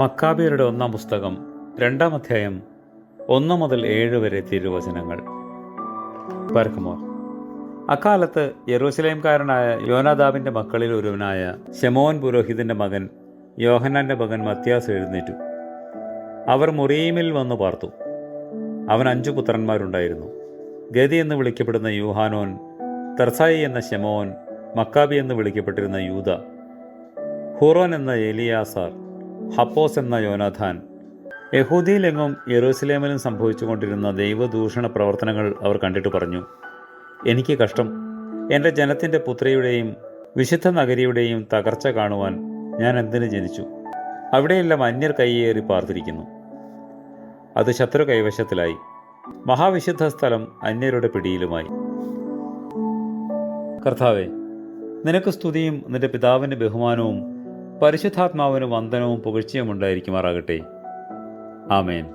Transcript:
മക്കാബിയരുടെ ഒന്നാം പുസ്തകം രണ്ടാം അധ്യായം ഒന്ന് മുതൽ ഏഴ് വരെ തിരുവചനങ്ങൾ പരക്കുമോർ. അക്കാലത്ത് യെറൂസലേംകാരനായ യോനാദാബിന്റെ മക്കളിൽ ഒരുവനായ ശമോൻ പുരോഹിതന്റെ മകൻ യോഹന്നാന്റെ മകൻ മത്യാസ് എഴുന്നേറ്റു. അവർ മുറീമിൽ വന്നു പാർത്തു. അവൻ അഞ്ചു പുത്രന്മാരുണ്ടായിരുന്നു. ഗതി എന്ന് വിളിക്കപ്പെടുന്ന യൂഹാനോൻ തെർസായി എന്ന ശമോൻ മക്കാബി എന്ന് വിളിക്കപ്പെട്ടിരുന്ന യൂത ഹുറോൻ എന്ന എലിയാസാർ ഹപ്പോസ് എന്ന യോനാഥാൻ. യഹൂദിയിലെങ്ങും യെറൂസലേമിലും സംഭവിച്ചുകൊണ്ടിരുന്ന ദൈവദൂഷണ പ്രവർത്തനങ്ങൾ അവർ കണ്ടിട്ട് പറഞ്ഞു. എനിക്ക് കഷ്ടം. എന്റെ ജനത്തിന്റെ പുത്രിയുടെയും വിശുദ്ധ നഗരിയുടെയും തകർച്ച കാണുവാൻ ഞാൻ എന്തിനു ജനിച്ചു? അവിടെയെല്ലാം അന്യർ കൈയേറി പാർത്തിരിക്കുന്നു. അത് ശത്രു കൈവശത്തിലായി. മഹാവിശുദ്ധ സ്ഥലം അന്യരുടെ പിടിയിലുമായി. കർത്താവെ നിനക്ക് സ്തുതിയും നിന്റെ പിതാവിന്റെ ബഹുമാനവും പരിശുദ്ധാത്മാവിന് വന്ദനവും പുകഴ്ചയും ഉണ്ടായിരിക്കുമാറാകട്ടെ. ആമേൻ.